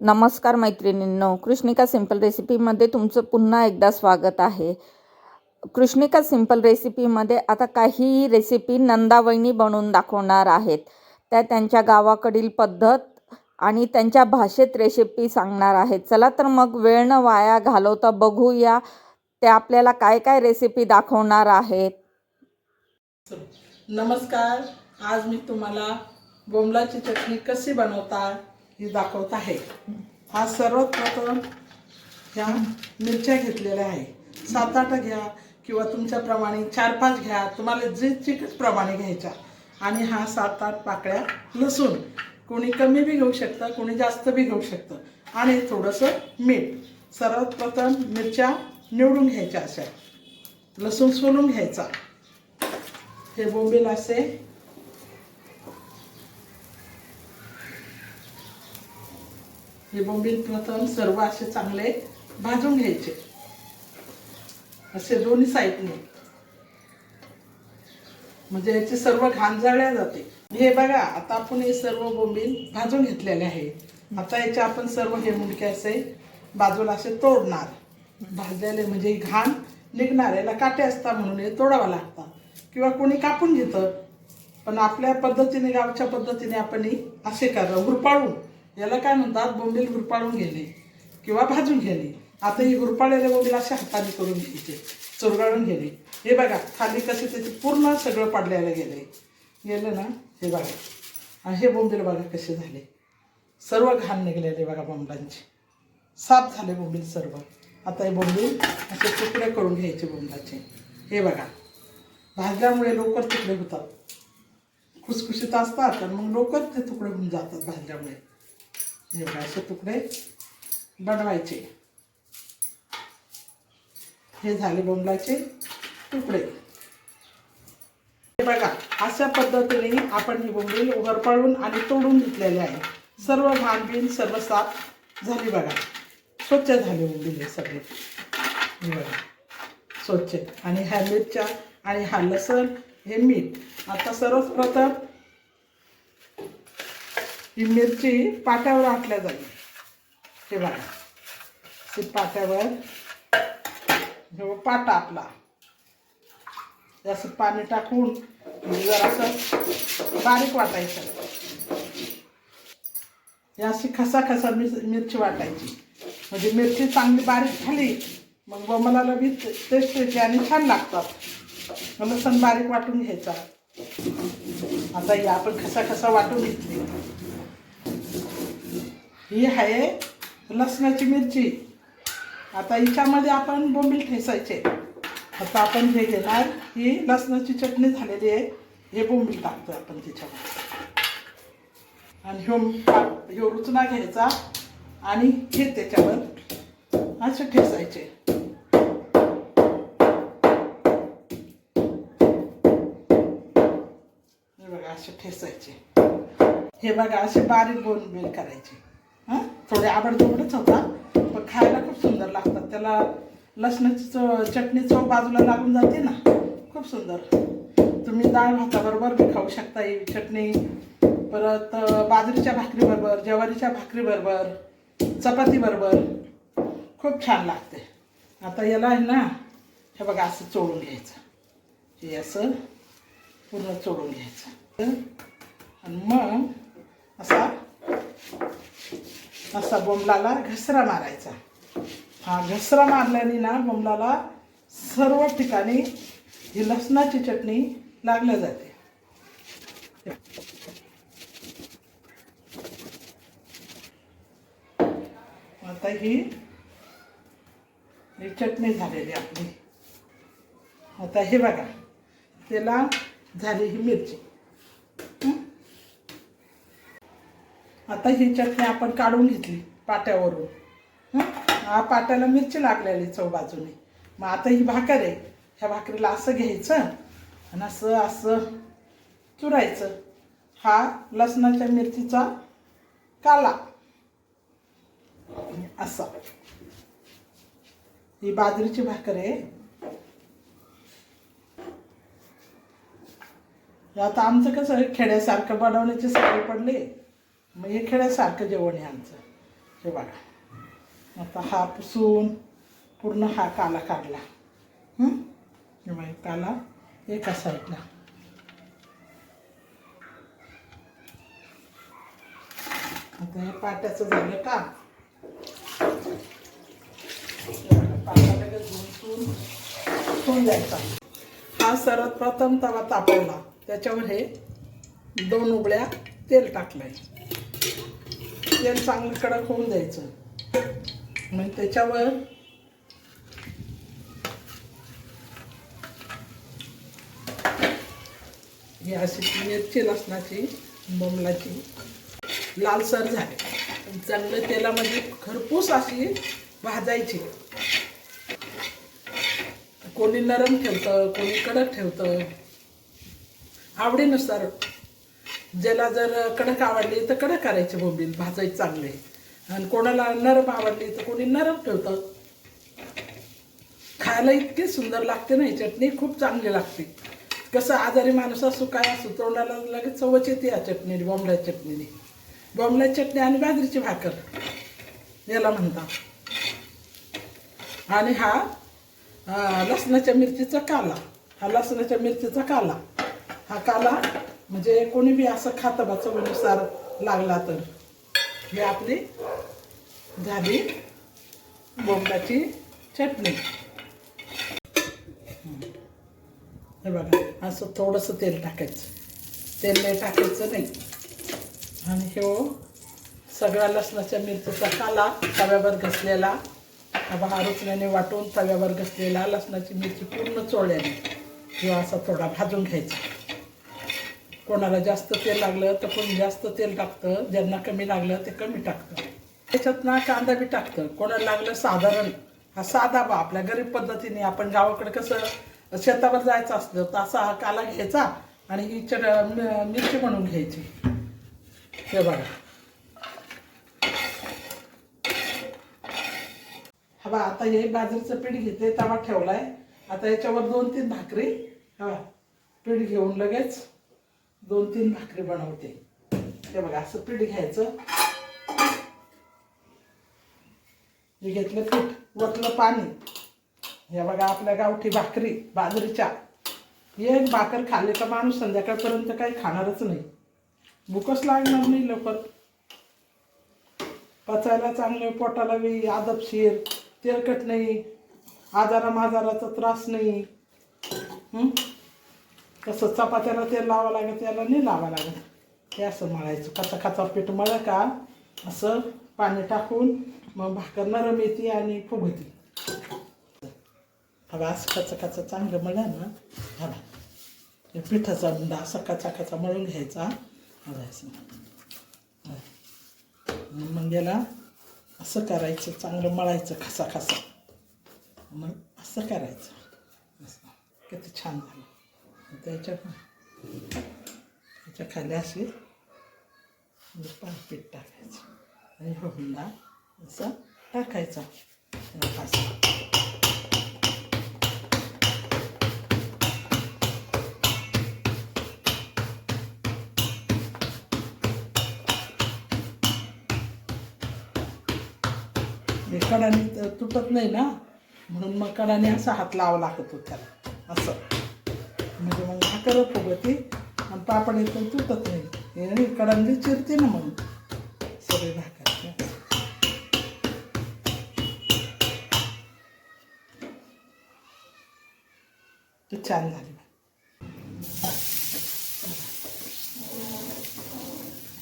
नमस्कार मैत्रिणींनो कृष्णिका सिंपल रेसिपीमध्ये तुमचं पुन्हा एकदा स्वागत आहे. कृष्णिका सिंपल रेसिपीमध्ये आता काही रेसिपी नंदावहिनी बनवून दाखवणार आहेत. त्या त्यांच्या गावाकडील पद्धत आणि त्यांच्या भाषेत रेसिपी सांगणार आहेत. चला तर मग वेळ न वाया घालवता बघूया ते आपल्याला काय काय रेसिपी दाखवणार आहेत. नमस्कार आज मी तुम्हाला बोंबलाची चटणी कशी बनवता ही दाखवत आहे. हा सर्वात प्रथम ह्या मिरच्या घेतलेल्या आहे. सात आठ घ्या किंवा तुमच्याप्रमाणे चार पाच घ्या. तुम्हाला जे चिकट प्रमाणे घ्यायच्या आणि हा सात आठ पाकळ्या लसूण. कोणी कमी बी घेऊ शकतं कोणी जास्त बी घेऊ शकतं. आणि थोडंसं मीठ. सर्वात प्रथम मिरच्या निवडून घ्यायच्या अशा. लसूण सोलून घ्यायचा. हे बोंबील असे हे बोंबील प्रथम सर्व असे चांगले भाजून घ्यायचे. असे दोन्ही साईडने म्हणजे याची सर्व घाण जाळल्या जाते. हे बघा आता आपण हे सर्व बोंबील भाजून घेतलेले आहे. आता याचे आपण सर्व हे मुंडके असे बाजूला असे तोडणार. भाजलेले म्हणजे घाण निघणार याला काटे असतात म्हणून हे तोडावं लागतं. किंवा कोणी कापून घेतं. पण आपल्या पद्धतीने गावच्या पद्धतीने आपण हे असे करा हुरपाळून याला काय म्हणतात? बोंबील हुरपाळून घेणे किंवा भाजून घेणे. आता ही हुरपाळलेले बोंबील असे हाताने करून घ्यायचे चुरगाळून घेणे. हे बघा खाली कसे त्याचे पूर्ण सगळं पडलेलं गेले गेलं ना? हे बघा. आणि हे बोंबील बघा कसे झाले. सर्व घाण निघलेले बघा बोंबलांचे. साफ झाले बोंबील सर्व. आता हे बोंबील असे तुकडे करून घ्यायचे बोंबलाचे. हे बघा. भाजल्यामुळे लवकर तुकडे होतात. खुसखुशीत असतात तर मग लवकर ते तुकडे होऊन जातात भाजल्यामुळे. हे असे तुकडे बनवायचे. हे झाले बोंबलाचे तुकडे. हे बघा अशा पद्धतीने आपण ही बोंबील वरपाळून आणि तोडून घेतलेले आहे. सर्व घाणबीण सर्व साफ झाली बघा. स्वच्छ झाले बोंबील हे सगळे. हे बघा. स्वच्छ. आणि ह्या मिरच्या आणि हा लसण हे मीठ. आता सर्वप्रथम ही मिरची पाट्यावर आटल्या जाईल. हे बघा. ही पाट्यावर जेव्हा पाटा आपला. असं पाणी टाकून म्हणजे जरासं बारीक वाटायचं. हे अशी खसा खसा मिर मिरची वाटायची. म्हणजे मिरची चांगली बारीक झाली मग बमलाला बी टेस्ट येते आणि छान लागतात. मग लसण बारीक वाटून घ्यायचा. आता ही आपण खसा खसा वाटून घेतली. ही आहे लसणाची मिरची. आता हिच्यामध्ये आपण बोंबील ठेसायचे. आता आपण हे घेणार ही लसणाची चटणी झालेली आहे. हे बोंबील टाकतो आपण त्याच्यामध्ये आणि ह्यो ह्यो रुचना घ्यायचा आणि हे त्याच्यावर असे ठेसायचे. हे बघा असे ठेसायचे. हे बघा असे बारीक बोंबील करायचे. थोडे आवडजोडच होता पण खायला खूप सुंदर लागतात. त्याला लसणाची चव चटणी चव बाजूला लागून जाते ना खूप सुंदर. तुम्ही डाळ भाताबरोबर बी खाऊ शकता ही चटणी. परत बाजरीच्या भाकरीबरोबर ज्वारीच्या भाकरीबरोबर चपातीबरोबर खूप छान लागते. आता याला आहे ना हे बघा असं चोळून घ्यायचं. हे असं पूर्ण चोळून घ्यायचं. आणि मग असा असा बोंबलाला घसरा मारायचा. हा घसरा मारल्याने ना बोंबलाला सर्व ठिकाणी ही लसणाची चटणी लागल्या जाते. आता ही ही चटणी झालेली आपली. आता हे बघा त्याला झाली ही मिरची. आता ही चटणी आपण काढून घेतली पाट्यावरून हा? पाट्याला मिरची लागलेली चव बाजूने. मग आता ही भाकर आहे. ह्या भाकरीला असं घ्यायचं आणि असं असं चुरायचं. हा लसणाच्या मिरचीचा काला. असा. ही बाजरीची भाकर आहे. आता आमचं कसं खेड्यासारखं बनवण्याची सवय पडली. मग हे खेळ्यासारखं जेवण आहे आमचं. हे बघा. आता हा पुसून पूर्ण हा काला काढला. हे? बघा काला एका साईडला. आता हे पाट्याचं झालं का? पाटा लगेच धुवून ठेवून द्यायचा हा सर्वात प्रथम तवा तापवला. त्याच्यावर हे दोन उबळ्या तेल टाकलंय. तेल चांगलं कडक होऊन द्यायचं मग त्याच्यावर ही अशी मिरची लसणाची बोंबलाची लालसर झाली. चांगलं तेलामध्ये खरपूस अशी भाजायची. कोणी नरम ठेवतं कोणी कडक ठेवतं. आवडीनुसार ज्याला जर कडक आवडली तर कडक करायचे बोंबील भाजायचे चांगले. आणि कोणाला नरम आवडली तर कोणी नरम ठेवतं. खायला इतकी सुंदर लागते ना ही चटणी खूप चांगली लागते. कसं आजारी माणूस असू काय असो तोंडाला लगेच चवच येते या चटणीने बोंबड्या चटणीने. बोंबड्या चटणी आणि बाजरीची भाकर याला म्हणतात. आणि हा लसणाच्या मिरचीचा काला. हा लसणाच्या मिरचीचा काला. हा काला म्हणजे कोणी बी असं खातं बा चवीनुसार लागला तर. हे आपली झाली बोंबाची चटणी. हे बघा असं थोडंसं तेल टाकायचं. तेल नाही टाकायचं नाही. आणि हे हो, सगळ्या लसणाच्या मिरचीचा काला तव्यावर घसलेला. हा हा रुचण्याने वाटून तव्यावर घसलेला लसणाची मिरची पूर्ण चोळल्याने किंवा असा थोडा भाजून घ्यायचा. कोणाला जास्त तेल लागलं तर कोणी जास्त तेल टाकतं ज्यांना कमी लागलं ते कमी टाकतं. त्याच्यात ना कांदा बी टाकतं. कोणाला लागलं साधारण हा साधा बा आपल्या गरीब पद्धतीने आपण गावाकडे कसं शेतावर जायचं असलं तर असा हा काला घ्यायचा आणि ही चट मिरची म्हणून घ्यायची. हे बघा. हा बा आता हे बाजरीचं पीठ घेते तवा ठेवलाय. आता याच्यावर दोन तीन भाकरी हा पीठ घेऊन लगेच दोन तीन भाकरी बनवते. हे बघा असं पीठ घ्यायचं. हे घेतलं पीठ वतलं पाणी. हे बघा आपल्या गावठी भाकरी बाजरीच्या. एक भाकर खाल्ली का माणूस संध्याकाळपर्यंत काही खाणारच नाही. भूकच लागणार नाही लवकर. पचायला चांगले पोटाला बी आदबशीर तेलकट नाही आजारा माजाराचा त्रास नाही. कसं चपात्याला तेल लावा लागत त्याला नाही लावा लागत हे असं मळायचं. कचा कचा पीठ मळ का? असं पाणी टाकून मग भाकर नरम येते आणि फुगती. हवा असं कचा कचा चांगलं मळलं ना हवा हे पिठाचा बुंदा असा कचा कचा मळून घ्यायचा. हवा असं. मग याला असं करायचं चांगलं मळायचं खसा खसा. मग असं करायचं. असं. किती छान झालं. त्याच्या त्याच्याखाली असे पीठ टाकायचं. आणि हुंडा असं टाकायचा. असं कडाने तुटत नाही ना? म्हणून मग कडाने असा हात लावा लागत होता त्याला. असं. म्हणजे मग फुगती आणि पापड येतं तुटत नाही आणि नाही कडांनी चिरते ना मग सगळे भाकर ते छान झाली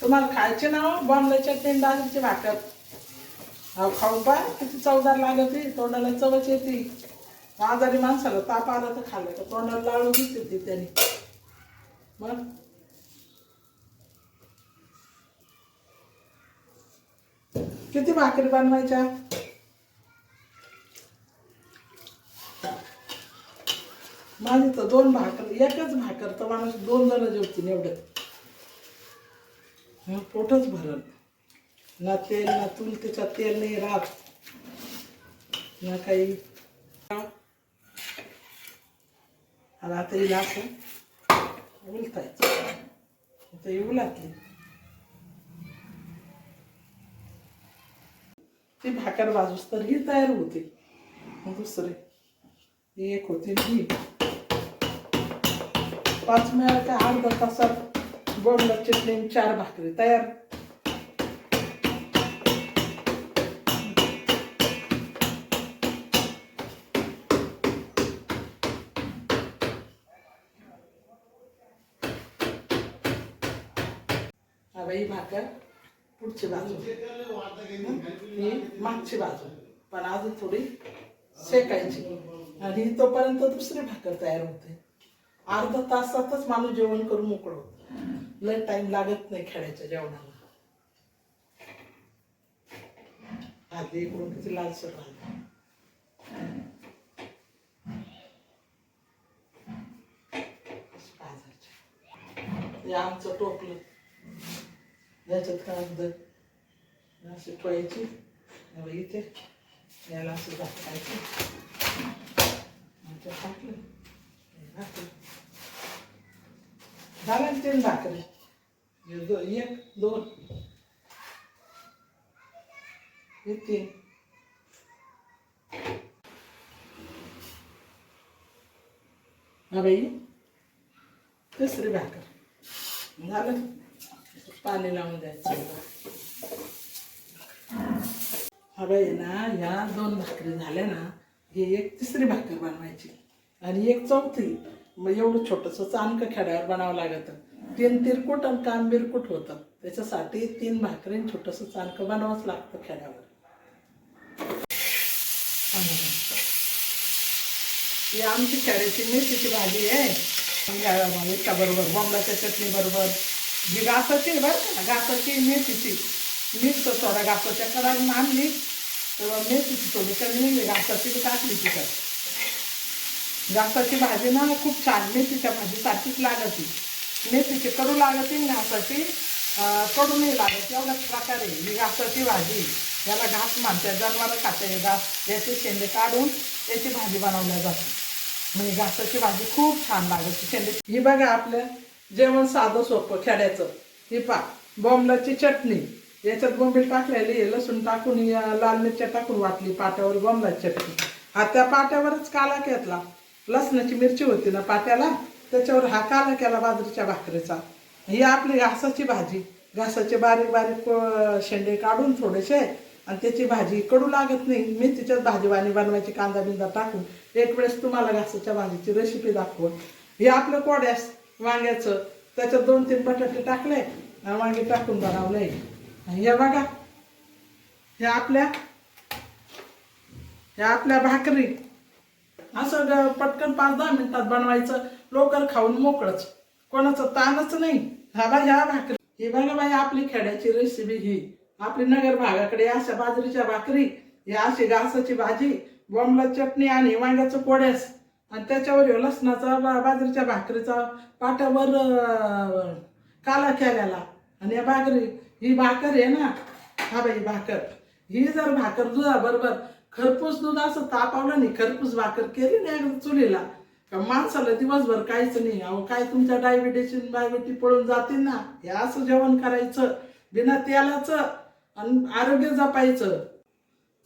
तुम्हाला खायचे ना हो? बॉम्बे चटणी डाळीची भाकर. अहो खाऊन पा किती चवदार लागते तोंडाला चवच येते. आजारी माणसाला ताप आला तर खाल्लं तर तोंडाला लाळू घेते त्याने. मग? किती भाकरी बनवायच्या? माझी तर दोन भाकर एकच भाकर तर माणूस दोन जण जेवतील एवढं. पोटच भरल. ना तेल ना तूल त्याच्यात तेल नाही राहत. ना काही. आता हिला असं उलटायचं आता ही उलातली ती भाकर बाजूस तर ही तयार होते मग दुसरे ही एक होते ही पाच मिनिट का हवाई भाकर पुढची बाजू. ही? मागची बाजू. पण अजून थोडी शेकायची. आणि तोपर्यंत दुसरी भाकर तयार होते. अर्धा तासातच माणूस जेवण करून मोकळ होत. लय टाइम लागत नाही खेळायच्या जेवणाला. आधी इकडून किती लालसर राहते. हे आमचं टोपलं. याच्यात काय होतं अशी ठेवायची आणि इथे याला असं दाखवायचं नंतर टाकलं हे घातलं. झालं ना तीन भाकरी हे दो एक दोन हे तीन हा बाई तिसरी भाकर झालं पाणी लावून द्यायचे. हा बाई ना ह्या दोन भाकरी झाल्या ना ही एक तिसरी भाकर बनवायची आणि एक चौथी. मग एवढं छोटंसं चाणकं खेड्यावर बनावं लागतं. तीन तिरकुट आणि कान बिरकुट होतं. त्याच्यासाठी तीन भाकरी आणि छोटंसं चाणकं बनवावंच लागतं खेड्यावर. ही आमची खेड्याची मेथीची भाजी आहे. बरोबर बोंबलाच्या चटणी बरोबर जी घासाची बरं का घासाची मेथीची. मीठ तर थोडा घासाच्या कडाने आणली तेव्हा मेथीची थोडी कमी निघली घासाची बी टाकली तिच्यात घासाची भाजी ना खूप छान मेथीच्या भाजीसारखीच लागते. मेथीची कडू लागते घासाची कडू नाही लागत एवढ्याच प्रकारे ही घासाची भाजी याला घास मानते जनावरं खाते घास. याचे शेंडे काढून याची भाजी बनवल्या जाते. म्हणजे घासाची भाजी खूप छान लागते. शेंडे ही बघा आपलं जेवण साधं सोपं खेड्याचं. ही पा बॉम्बलाची चटणी. याच्यात बोंबील टाकलेली आहे, लसूण टाकून लाल मिरच्या टाकून वाटली पाट्यावर बोंबलाची चटणी. हा त्या पाट्यावरच काला घेतला. लसणाची मिरची होती ना पाट्याला त्याच्यावर हा काला केला बाजरीच्या भाकरीचा. ही आपली घासाची भाजी. घासाचे बारीक बारीक शेंडे काढून थोडेसे आणि त्याची भाजी कडू लागत नाही. मी तिच्यात वाणी बनवायची कांदा बिंदा टाकून एक वेळेस तुम्हाला घासाच्या भाजीची रेसिपी दाखवून हे आपलं कोड्यास वांग्याचं. त्याच्यात दोन तीन बटाटे टाकले आणि वांगे टाकून बनवलंय आणि हे बघा हे आपल्या हे आपल्या भाकरी. असं ग- पटकन पाच दहा मिनिटात बनवायचं. लोकर खाऊन मोकळच. कोणाचं ताणच नाही. हा बा ह्या भाकरी. ही बघा बाई आपली खेड्याची रेसिपी ही. आपली नगर भागाकडे अशा बाजरीच्या भाकरी या अशी घासाची भाजी बोंबला चटणी आणि वांग्याचं पोड्यास आणि त्याच्यावर ह्यो लसणाचा बा- बाजरीच्या भाकरीचा पाटावर काला केलेला. आणि या भाकरी ही भाकर आहे ना हा बाई भाकर. ही जर भाकर दुधा बरोबर खरपूस दूध असं तापावलं नाही खरपूस भाकर केली नाही चुलीला. का माणसाला दिवसभर काहीच नाही अहो काय तुमच्या डायबिटीस बायबिटी पळून जातील ना? हे असं जेवण करायचं बिना तेलाचं आणि आरोग्य जपायचं.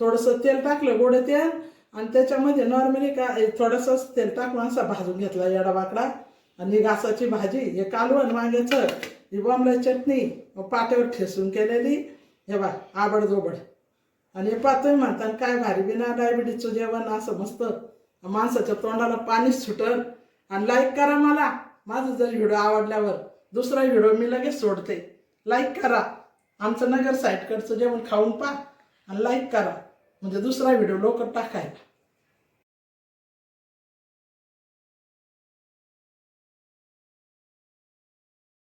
थोडंसं तेल टाकलं गोडं तेल आणि त्याच्यामध्ये नॉर्मली का थोडंसं तेल टाकून असा भाजून घेतला येडा वाकडा. आणि घासाची भाजी हे कालवण वांग्याचं ही बॉम्बला चटणी पाट्यावर ठेसून केलेली. हे बा आबडधोबड. आणि हे पातळ म्हणतात काय भारी बिना डायबिटीजचं जेवण असं मस्त. माणसाच्या तोंडाला पाणीच सुटल आणि लाईक करा मला. माझं जर व्हिडिओ आवडल्यावर दुसरा व्हिडिओ मी लगेच सोडते. लाईक करा. आमचं नगर साईडकडचं जेवण खाऊन पा आणि लाईक करा. म्हणजे दुसरा व्हिडिओ लवकर टाकायला